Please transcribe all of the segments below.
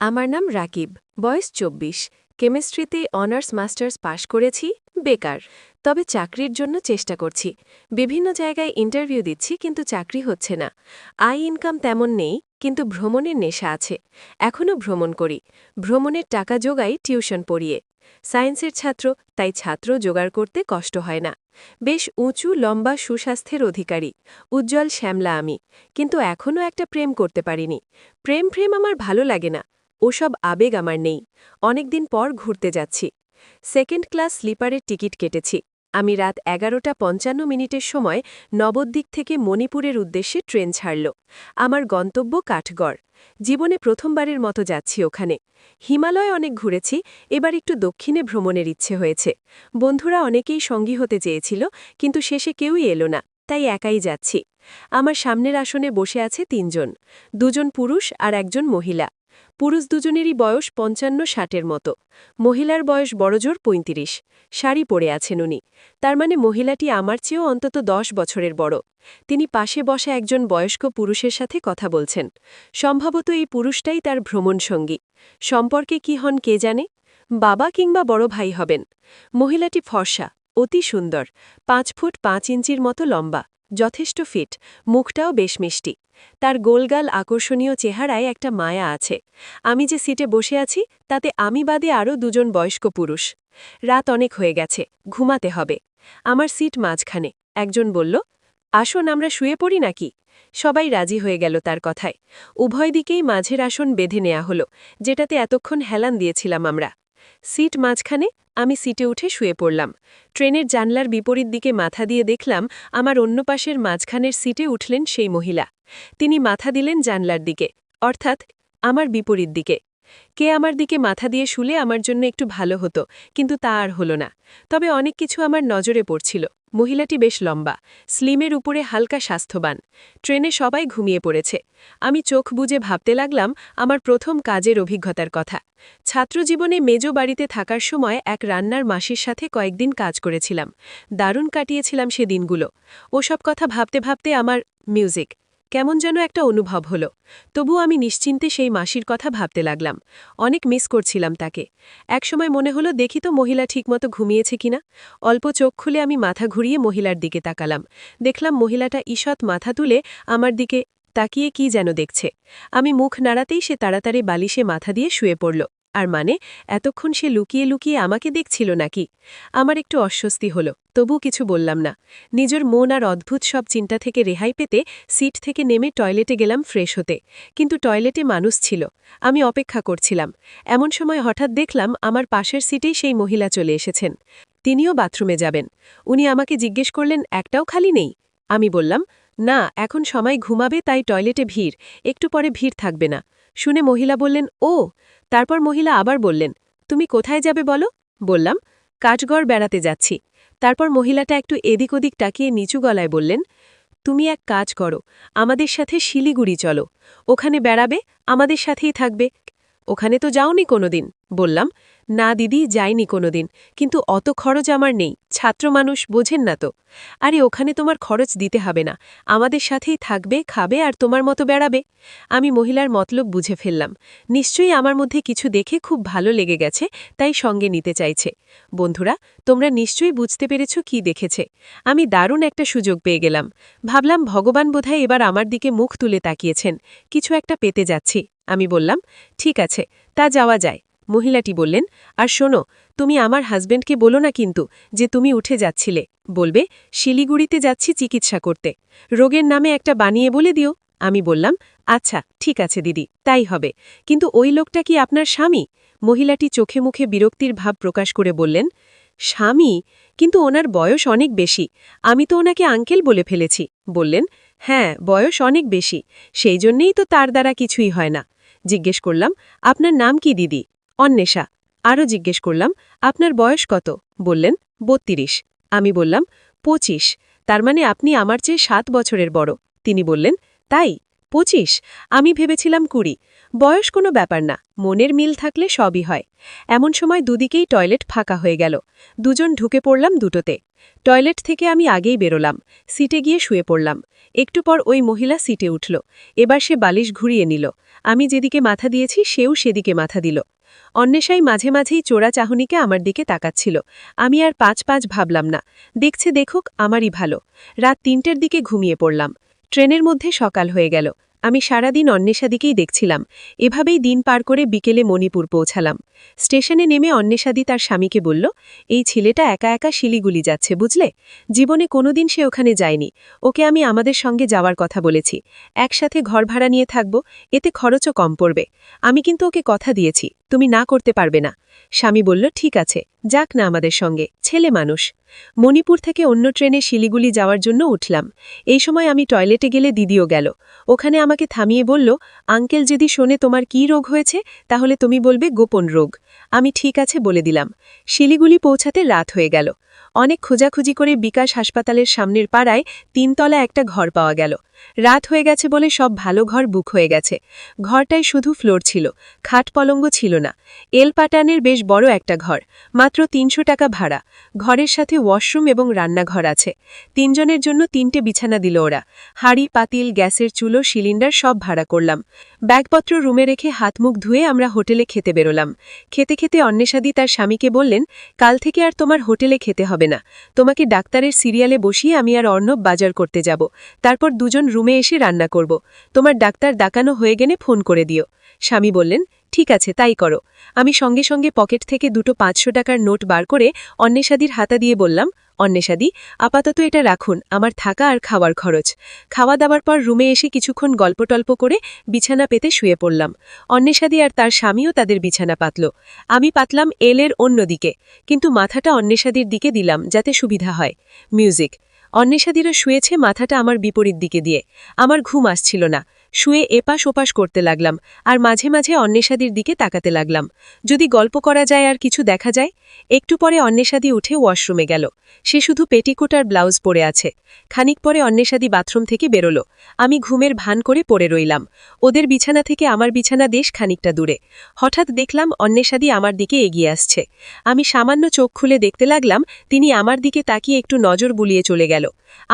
আমার নাম রাকিব, বয়স চব্বিশ। কেমিস্ট্রিতে অনার্স মাস্টার্স পাশ করেছি, বেকার। তবে চাকরির জন্য চেষ্টা করছি। বিভিন্ন জায়গায় ইন্টারভিউ দিচ্ছি, কিন্তু চাকরি হচ্ছে না। আয় ইনকাম তেমন নেই, কিন্তু ভ্রমণের নেশা আছে। এখনও ভ্রমণ করি। ভ্রমণের টাকা জোগাই টিউশন পড়িয়ে। সায়েন্সের ছাত্র, তাই ছাত্র জোগাড় করতে কষ্ট হয় না। বেশ উঁচু, লম্বা, সুস্বাস্থ্যের অধিকারী। উজ্জ্বল, শ্যামলা আমি। কিন্তু এখনও একটা প্রেম করতে পারিনি। প্রেম প্রেম আমার ভালো লাগে না। ওসব আবেগ আমার নেই। অনেকদিন পর ঘুরতে যাচ্ছি। সেকেন্ড ক্লাস স্লিপারের টিকিট কেটেছি। আমি রাত এগারোটা পঞ্চান্ন মিনিটের সময় নবদ্বীপ থেকে মণিপুরের উদ্দেশ্যে ট্রেন ছাড়ল। আমার গন্তব্য কাঠগড়। জীবনে প্রথমবারের মতো যাচ্ছি ওখানে। হিমালয় অনেক ঘুরেছি, এবার একটু দক্ষিণে ভ্রমণের ইচ্ছে হয়েছে। বন্ধুরা অনেকেই সঙ্গী হতে চেয়েছিল, কিন্তু শেষে কেউই এলো না, তাই একাই যাচ্ছি। আমার সামনের আসনে বসে আছে তিনজন। দুজন পুরুষ আর একজন মহিলা। পুরুষ দুজনেরই বয়স পঞ্চান্ন ষাটের মতো। মহিলার বয়স বড়জোর পঁয়ত্রিশ। শাড়ি পরে আছেন উনি। তার মানে মহিলাটি আমার চেয়েও অন্তত দশ বছরের বড়। তিনি পাশে বসা একজন বয়স্ক পুরুষের সাথে কথা বলছেন। সম্ভবত এই পুরুষটাই তার ভ্রমণ সঙ্গী। সম্পর্কে কি হন কে জানে? বাবা কিংবা বড় ভাই হবেন। মহিলাটি ফর্সা, অতি সুন্দর, পাঁচ ফুট পাঁচ ইঞ্চির মতো লম্বা। যথেষ্ট ফিট, মুখটাও বেশ মিষ্টি। তার গোলগাল আকর্ষণীয় চেহারায় একটা মায়া আছে। আমি যে সিটে বসে আছি, তাতে আমি বাদে আরও দুজন বয়স্ক পুরুষ। রাত অনেক হয়ে গেছে, ঘুমাতে হবে। আমার সিট মাঝখানে। একজন বলল, আসুন, আমরা শুয়ে পড়ি নাকি? সবাই রাজি হয়ে গেল তার কথায়। উভয় দিকেই মাঝের আসন বেঁধে নেওয়া হলো, যেটাতে এতক্ষণ হেলান দিয়েছিলাম আমরা। সিট মাঝখানে আমি সিটে উঠে শুয়ে পড়লাম। ট্রেনের জানলার বিপরীত দিকে মাথা দিয়ে দেখলাম আমার অন্য পাশের মাঝখানের সিটে উঠলেন সেই মহিলা। তিনি মাথা দিলেন জানলার দিকে, অর্থাৎ আমার বিপরীত দিকে। কে আমার দিকে মাথা দিয়ে শুলে আমার জন্য একটু ভালো হতো, কিন্তু তা আর হল না। তবে অনেক কিছু আমার নজরে পড়ছিল। মহিলাটি বেশ লম্বা, স্লিমের উপরে হালকা স্বাস্থ্যবান। ট্রেনে সবাই ঘুমিয়ে পড়েছে। আমি চোখ বুজে ভাবতে লাগলাম, আমার প্রথম কাজের অভিজ্ঞতার কথা। ছাত্রজীবনে মেজ বাড়িতে থাকার সময় এক রান্নার মাসির সাথে কয়েকদিন কাজ করেছিলাম। দারুণ কাটিয়েছিলাম সে দিনগুলো। ওসব কথা ভাবতে ভাবতে আমার, মিউজিক কেমন যেন একটা অনুভব হলো। তবু আমি নিশ্চিন্তে সেই মাসির কথা ভাবতে লাগলাম। অনেক মিস করছিলাম তাকে। একসময় মনে হলো, দেখি তো মহিলা ঠিকমতো ঘুমিয়েছে কিনা অল্প চোখ খুলে আমি মাথা ঘুরিয়ে মহিলার দিকে তাকালাম। দেখলাম মহিলাটা ঈষৎ মাথা তুলে আমার দিকে তাকিয়ে কি যেন দেখছে। আমি মুখ নাড়াতেই সে তাড়াতাড়ি বালিশে মাথা দিয়ে শুয়ে পড়ল। আর মানে এতক্ষণ সে লুকিয়ে লুকিয়ে আমাকে দেখছিল নাকি? আমার একটু অস্বস্তি হলো, তবু কিছু বললাম না। নিজের মন আর অদ্ভুত সব চিন্তা থেকে রেহাই পেতে সিট থেকে নেমে টয়লেটে গেলাম ফ্রেশ হতে। কিন্তু টয়লেটে মানুষ ছিল, আমি অপেক্ষা করছিলাম। এমন সময় হঠাৎ দেখলাম আমার পাশের সিটেই সেই মহিলা চলে এসেছেন। তিনিও বাথরুমে যাবেন। উনি আমাকে জিজ্ঞেস করলেন, একটাও খালি নেই? আমি বললাম, না, এখন সময় ঘুমাবে, তাই টয়লেটে ভিড়। একটু পরে ভিড় থাকবে না। শুনে মহিলা বললেন, ও, তারপর মহিলা আবার বললেন, তুমি কোথায় যাবে বলো? বললাম, কাঠগড় বেড়াতে যাচ্ছি। তারপর মহিলাটা একটু এদিক ওদিক টাকিয়ে নিচু গলায় বললেন, তুমি এক কাজ করো, আমাদের সাথে শিলিগুড়ি চলো। ওখানে বেড়াবে, আমাদের সাথেই থাকবে। ওখানে তো যাওনি কোনোদিন। বললাম, না দিদি, যাইনি কোনোদিন। কিন্তু অত খরচ আমার নেই। ছাত্র মানুষ, বোঝেন না তো। আরে, ওখানে তোমার খরচ দিতে হবে না। আমাদের সাথেই থাকবে, খাবে আর তোমার মতো বেড়াবে। আমি মহিলার মতলব বুঝে ফেললাম। নিশ্চয়ই আমার মধ্যে কিছু দেখে খুব ভালো লেগে গেছে, তাই সঙ্গে নিতে চাইছে। বন্ধুরা, তোমরা নিশ্চয়ই বুঝতে পেরেছ কি দেখেছে। আমি দারুণ একটা সুযোগ পেয়ে গেলাম। ভাবলাম ভগবান বোধহয় এবার আমার দিকে মুখ তুলে তাকিয়েছেন। কিছু একটা পেতে যাচ্ছি। আমি বললাম, ঠিক আছে, তা যাওয়া যায়। মহিলাটি বললেন, আর শোনো, তুমি আমার হাজবেন্ডকে বলো না কিন্তু যে তুমি উঠে যাচ্ছিলে। বলবে, শিলিগুড়িতে যাচ্ছি চিকিৎসা করতে। রোগের নামে একটা বানিয়ে বলে দিও। আমি বললাম আচ্ছা ঠিক আছে দিদি, তাই হবে। কিন্তু ওই লোকটা কি আপনার স্বামী? মহিলাটি চোখে মুখে বিরক্তির ভাব প্রকাশ করে বললেন, স্বামী? কিন্তু ওনার বয়স অনেক বেশি। আমি তো ওনাকে আঙ্কেল বলে ফেলেছি। বললেন হ্যাঁ বয়স অনেক বেশি। সেই জন্যেই তো তার দ্বারা কিছুই হয় না। জিজ্ঞেস করলাম, আপনার নাম কি, দিদি? অন্বেষা। আরও জিজ্ঞেস করলাম, আপনার বয়স কত? বললেন, বত্রিশ। আমি বললাম, পঁচিশ। তার মানে আপনি আমার চেয়ে সাত বছরের বড়। তিনি বললেন, তাই? পঁচিশ? আমি ভেবেছিলাম কুড়ি। বয়স কোনো ব্যাপার না, মনের মিল থাকলে সবই হয়। এমন সময় দুদিকেই টয়লেট ফাঁকা হয়ে গেল। দুজন ঢুকে পড়লাম দুটোতে। টয়লেট থেকে আমি আগেই বেরোলাম, সিটে গিয়ে শুয়ে পড়লাম। একটু পর ওই মহিলা সিটে উঠল। এবার সে বালিশ ঘুরিয়ে নিল। আমি যেদিকে মাথা দিয়েছি, সেও সেদিকে মাথা দিল। অন্বেষাই মাঝে মাঝেই চোরা চাহনিকে আমার দিকে তাকাচ্ছিল। আমি আর পাঁচ পাঁচ ভাবলাম না। দেখছে, দেখুক, আমারই ভালো। রাত তিনটের দিকে ঘুমিয়ে পড়লাম। ট্রেনের মধ্যে সকাল হয়ে গেল। আমি সারাদিন অন্বেষাদিকেই দেখছিলাম। এভাবেই দিন পার করে বিকেলে মণিপুর পৌঁছালাম। স্টেশনে নেমে অন্বেষাদি তার স্বামীকে বলল, এই ছেলেটা একা একা শিলিগুলি যাচ্ছে, বুঝলে? জীবনে কোনোদিন সে ওখানে যায়নি। ওকে আমি আমাদের সঙ্গে যাওয়ার কথা বলেছি। একসাথে ঘর ভাড়া নিয়ে থাকব, এতে খরচও কম পড়বে। আমি কিন্তু ওকে কথা দিয়েছি। তুমি না করতে পারবে না। স্বামী বলল, ঠিক আছে, যাক না আমাদের সঙ্গে। ছেলে মানুষ। মণিপুর থেকে অন্য ট্রেনে শিলিগুলি যাওয়ার জন্য উঠলাম। এই সময় আমি টয়লেটে গেলে দিদিও গেল। ওখানে আমাকে থামিয়ে বলল, আঙ্কেল যদি শোনে তোমার কি রোগ হয়েছে, তাহলে তুমি বলবে গোপন রোগ। আমি ঠিক আছে বলে দিলাম। শিলিগুলি পৌঁছাতে রাত হয়ে গেল। অনেক খোঁজাখুঁজি করে বিকাশ হাসপাতালের সামনের পাড়ায় তিনতলা একটা ঘর পাওয়া গেল। রাত হয়ে গেছে বলে সব ভালো ঘর বুক হয়ে গেছে। ঘরটায় শুধু ফ্লোর ছিল, খাট পলঙ্গ ছিল না। এল প্যাটার্নের বেশ বড় একটা ঘর, মাত্র তিনশো টাকা ভাড়া। ঘরের সাথে ওয়াশরুম এবং রান্নাঘর আছে। তিনজনের জন্য তিনটে বিছানা দিল ওরা। হাড়ি, পাতিল, গ্যাসের চুলো, সিলিন্ডার সব ভাড়া করলাম। ব্যাগপত্র রুমে রেখে হাত মুখ ধুয়ে আমরা হোটেলে খেতে বেরোলাম। খেতে খেতে অন্বেষাদি তার স্বামীকে বললেন, কাল থেকে আর তোমার হোটেলে খেতে হবে না। তোমাকে ডাক্তারের সিরিয়ালে বসিয়ে আমি আর অর্ণব বাজার করতে যাব। তারপর দুজন রুমে এসে রান্না করব। তোমার ডাক্তার ডাকানো হয়ে গেলে ফোন করে দিও। স্বামী বললেন, ঠিক আছে, তাই করো। আমি সঙ্গে সঙ্গে পকেট থেকে দুটো পাঁচশো টাকার নোট বার করে অন্বেষাদির হাতা দিয়ে বললাম অন্বেষাদি আপাতত এটা রাখুন, আমার থাকা আর খাওয়ার খরচ। খাওয়া দাওয়ার পর রুমে এসে কিছুক্ষণ গল্পটল্প করে বিছানা পেতে শুয়ে পড়লাম। অন্বেষাদি আর তার স্বামীও তাদের বিছানা পাতল। আমি পাতলাম এলের অন্যদিকে কিন্তু মাথাটা অন্বেষাদির দিকে দিলাম যাতে সুবিধা হয়। মিউজিক। অন্বেষাদিরও শুয়েছে মাথাটা আমার বিপরীত দিকে দিয়ে। আমার ঘুম আসছিল না। শুয়ে এপাশ ওপাশ করতে লাগলাম, আর মাঝে মাঝে অন্বেষাদির দিকে তাকাতে লাগলাম। যদি গল্প করা যায় আর কিছু দেখা যায়? একটু পরে অন্বেষাদি উঠে ওয়াশরুমে গেল। সে শুধু পেটিকোট আর ব্লাউজ পরে আছে। খানিক পরে অন্বেষাদি বাথরুম থেকে বেরোল। আমি ঘুমের ভান করে পড়ে রইলাম। ওদের বিছানা থেকে আমার বিছানা দেশ খানিকটা দূরে। হঠাৎ দেখলাম অন্বেষাদি আমার দিকে এগিয়ে আসছে। আমি সামান্য চোখ খুলে দেখতে লাগলাম, তিনি আমার দিকে তাকিয়ে একটু নজর বুলিয়ে চলে গেল।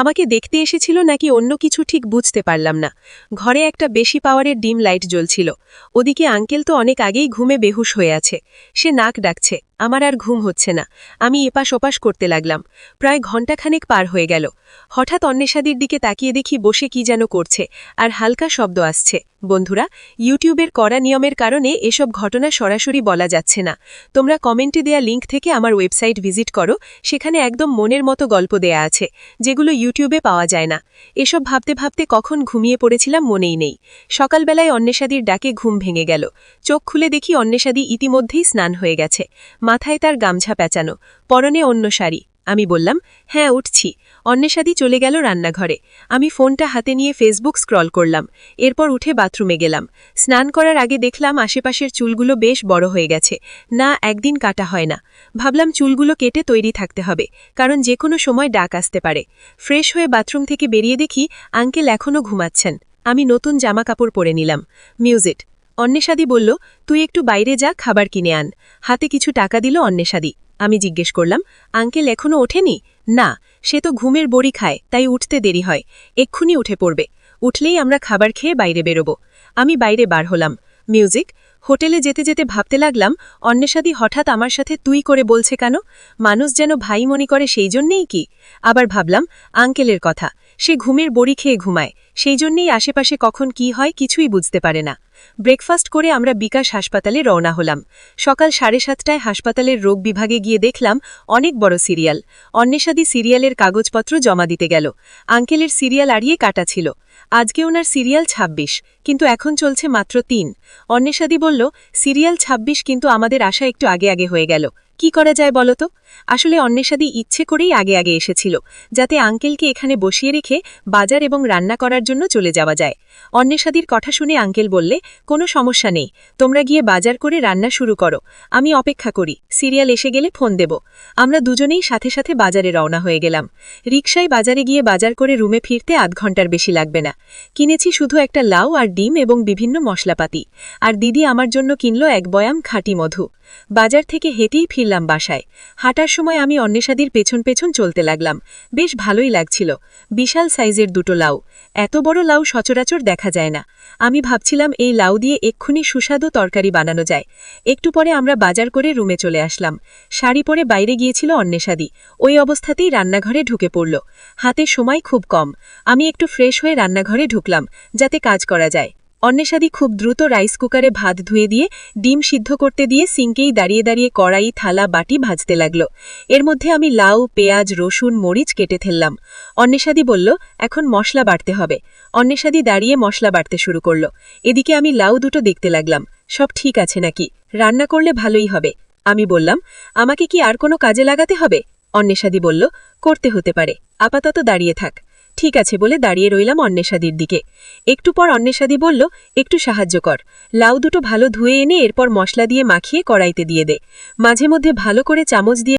আমাকে দেখতে এসেছিল নাকি অন্য কিছু ঠিক বুঝতে পারলাম না। ঘরে একটা বেশি পাওয়ারের ডিম লাইট জ্বলছিল। ওদিকে আঙ্কেল তো অনেক আগেই ঘুমে বেহুশ হয়ে আছে। সে নাক ডাকছে, আমার আর ঘুম হচ্ছে না। আমি এপাশ ওপাশ করতে লাগলাম। প্রায় ঘণ্টাখানেক পার হয়ে গেল। হঠাৎ অন্বেষাদির দিকে তাকিয়ে দেখি বসে কি যেন করছে, আর হালকা শব্দ আসছে। বন্ধুরা, ইউটিউবের কড়া নিয়মের কারণে এসব ঘটনা সরাসরি বলা যাচ্ছে না। তোমরা কমেন্টে দেয়া লিঙ্ক থেকে আমার ওয়েবসাইট ভিজিট করো, সেখানে একদম মনের মতো গল্প দেয়া আছে, যেগুলো ইউটিউবে পাওয়া যায় না। এসব ভাবতে ভাবতে কখন ঘুমিয়ে পড়েছিলাম মনেই নেই। সকালবেলায় অন্বেষাদির ডাকে ঘুম ভেঙে গেল। চোখ খুলে দেখি অন্বেষাদি ইতিমধ্যেই স্নান হয়ে গেছে। মাথায় তার গামছা পেঁচানো। পরনে অন্য শাড়ি। আমি বললাম হ্যাঁ উঠছি। অন্বেষাদি চলে গেল রান্নাঘরে। আমি ফোনটা হাতে নিয়ে ফেসবুক স্ক্রল করলাম। এরপর উঠে বাথরুমে গেলাম। স্নান করার আগে দেখলাম আশেপাশের চুলগুলো বেশ বড় হয়ে গেছে। না, একদিন কাটা হয় না। ভাবলাম চুলগুলো কেটে তৈরি থাকতে হবে, কারণ যে কোনো সময় ডাক আসতে পারে। ফ্রেশ হয়ে বাথরুম থেকে বেরিয়ে দেখি, আঙ্কেল এখনও ঘুমাচ্ছেন। আমি নতুন জামা কাপড় পরে নিলাম। মিউজিক অন্বেষাদি বলল, তুই একটু বাইরে যা, খাবার কিনে আন। হাতে কিছু টাকা দিল অন্বেষাদি। আমি জিজ্ঞেস করলাম, আঙ্কেল এখনও ওঠেনি? না, সে তো ঘুমের বড়ি খায়, তাই উঠতে দেরি হয়, এক্ষুনি উঠে পড়বে। উঠলেই আমরা খাবার খেয়ে বাইরে বেরোব। আমি বাইরে বার হলাম। মিউজিক, হোটেলে যেতে যেতে ভাবতে লাগলাম, অন্বেষাদি হঠাৎ আমার সাথে তুই করে বলছে কেন? মানুষ যেন ভাই মনে করে সেই জন্যেই কি? আবার ভাবলাম, আঙ্কেলের কথা। সে ঘুমের বড়ি খেয়ে ঘুমায়, সেই জন্যেই আশেপাশে কখন কি হয় কিছুই বুঝতে পারে না। ব্রেকফাস্ট করে আমরা বিকাশ হাসপাতালে রওনা হলাম। সকাল সাড়ে সাতটায় হাসপাতালের রোগ বিভাগে গিয়ে দেখলাম, অনেক বড় সিরিয়াল। অন্বেষাদি সিরিয়ালের কাগজপত্র জমা দিতে গেল। আঙ্কেলের সিরিয়াল আড়িয়ে কাটা ছিল। আজকে ওনার সিরিয়াল ২৬ কিন্তু এখন চলছে মাত্র তিন। অন্বেষাদি বলল, সিরিয়াল ২৬ কিন্তু আমাদের আশা একটু আগে আগে হয়ে গেল। কি করা যায় বলতো আসলে অন্বেষাদি ইচ্ছে করেই আগে আগে এসেছিল, যাতে আঙ্কেলকে এখানে বসিয়ে রেখে বাজার এবং রান্না করার জন্য চলে যাওয়া যায়। অন্বেষাদির কথা শুনে আঙ্কেল বললে, কোনো সমস্যা নেই, তোমরা গিয়ে বাজার করে রান্না শুরু করো, আমি অপেক্ষা করি, সিরিয়াল এসে গেলে ফোন দেব। আমরা দুজনেই সাথে সাথে বাজারে রওনা হয়ে গেলাম। রিকশায় বাজারে গিয়ে বাজার করে রুমে ফিরতে আধ ঘণ্টার বেশি লাগবে না। কিনেছি শুধু একটা লাউ আর ডিম এবং বিভিন্ন মশলাপাতি, আর দিদি আমার জন্য কিনল এক বয়াম খাঁটি মধু। বাজার থেকে হেঁটেই ফিরলাম ফিরলাম বাসায়। হাঁটার সময় আমি অন্বেষাদির পেছন পেছন চলতে লাগলাম। বেশ ভালোই লাগছিল। বিশাল সাইজের দুটো লাউ। এত বড় লাউ সচরাচর দেখা যায় না। আমি ভাবছিলাম এই লাউ দিয়ে এক্ষুনি সুস্বাদু তরকারি বানানো যায়। একটু পরে আমরা বাজার করে রুমে চলে আসলাম। শাড়ি পরে বাইরে গিয়েছিল অন্বেষাদি। ওই অবস্থাতেই রান্নাঘরে ঢুকে পড়ল। হাতে সময় খুব কম। আমি একটু ফ্রেশ হয়ে রান্নাঘরে ঢুকলাম, যাতে কাজ করা যায়। অন্বেষাদি খুব দ্রুত রাইস কুকারে ভাত ধুয়ে দিয়ে, ডিম সিদ্ধ করতে দিয়ে সিঙ্কেই দাঁড়িয়ে দাঁড়িয়ে কড়াই, থালা, বাটি ভাজতে লাগল। এর মধ্যে আমি লাউ, পেঁয়াজ, রসুন, মরিচ কেটে ফেললাম। অন্বেষাদি বলল, এখন মশলা বাটতে হবে। অন্বেষাদি দাঁড়িয়ে মশলা বাটতে শুরু করল। এদিকে আমি লাউ দুটো দেখতে লাগলাম। সব ঠিক আছে নাকি? রান্না করলে ভালোই হবে। আমি বললাম, আমাকে কি আর কোনো কাজে লাগাতে হবে? অন্বেষাদি বলল, করতে হতে পারে। আপাতত দাঁড়িয়ে থাক। ঠিক আছে বলে দাঁড়িয়ে রইলাম অন্বেষাদির দিকে। একটু পর অন্বেষাদি বলল, একটু সাহায্য কর। লাউ দুটো ভালো ধুয়ে এনে এরপর মশলা দিয়ে মাখিয়ে কড়াইতে দিয়ে দে। মাঝে মধ্যে ভালো করে চামচ দিয়ে